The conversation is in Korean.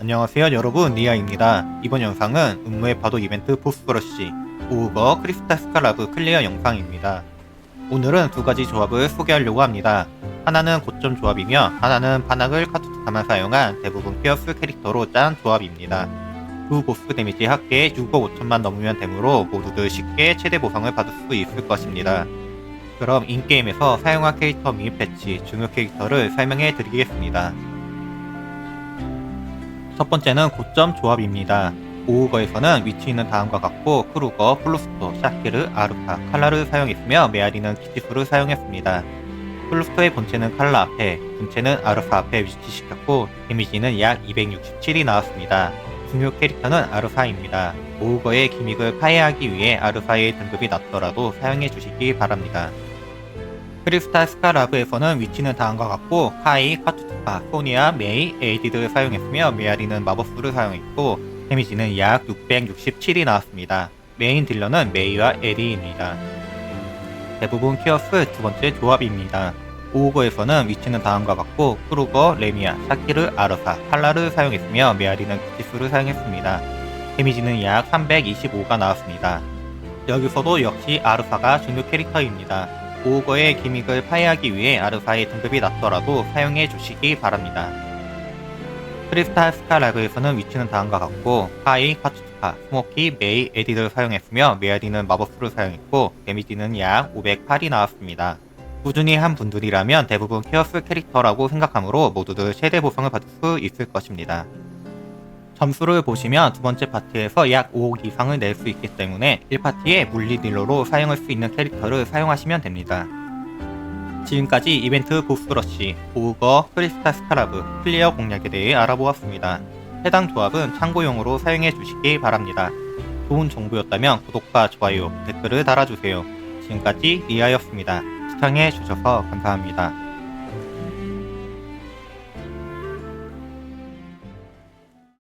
안녕하세요 여러분 니아입니다. 이번 영상은 음무의 파도 이벤트 보스브러쉬 오우거 크리스탈 스카라브 클리어 영상입니다. 오늘은 두 가지 조합을 소개하려고 합니다. 하나는 고점 조합이며 하나는 반악을 카투타만 사용한 대부분 피어스 캐릭터로 짠 조합입니다. 두 보스 데미지 합계 6억 5천만 넘으면 되므로 모두들 쉽게 최대 보상을 받을 수 있을 것입니다. 그럼 인게임에서 사용한 캐릭터 및 배치, 중요 캐릭터를 설명해 드리겠습니다. 첫 번째는 고점 조합입니다. 오우거에서는 위치 있는 다음과 같고 크루거, 플루스토, 샤키르, 아르파, 칼라를 사용했으며 메아리는 기지수를 사용했습니다. 플루스토의 본체는 칼라 앞에, 본체는 아르파 앞에 위치시켰고 데미지는 약 267이 나왔습니다. 중요 캐릭터는 아르파입니다. 오우거의 기믹을 파해하기 위해 아르파의 등급이 낮더라도 사용해 주시기 바랍니다. 크리스탈 스카라브에서는 위치는 다음과 같고 카이, 카투투파, 소니아, 메이, 에이디드를 사용했으며 메아리는 마법수를 사용했고 데미지는 약 667이 나왔습니다. 메인 딜러는 메이와 에리입니다. 대부분 키어스 두 번째 조합입니다. 오우거에서는 위치는 다음과 같고 크루거, 레미아, 샤키르, 아르사, 팔라를 사용했으며 메아리는 기지수를 사용했습니다. 데미지는 약 325가 나왔습니다. 여기서도 역시 아르사가 중요 캐릭터입니다. 오거의 기믹을 파해하기 위해 아르파의 등급이 낮더라도 사용해 주시기 바랍니다. 크리스탈 스카 라그에서는 위치는 다음과 같고 카이, 카츠투카, 스모키, 메이, 에디를 사용했으며 메아리는 마법수를 사용했고 데미지는 약 508이 나왔습니다. 꾸준히 한 분들이라면 대부분 케어스 캐릭터라고 생각하므로 모두들 최대 보상을 받을 수 있을 것입니다. 점수를 보시면 두 번째 파티에서 약 5억 이상을 낼 수 있기 때문에 1파티에 물리 딜러로 사용할 수 있는 캐릭터를 사용하시면 됩니다. 지금까지 이벤트 보스러쉬, 오우거, 크리스탈 스카라브, 클리어 공략에 대해 알아보았습니다. 해당 조합은 참고용으로 사용해 주시기 바랍니다. 좋은 정보였다면 구독과 좋아요, 댓글을 달아주세요. 지금까지 리아였습니다. 시청해 주셔서 감사합니다.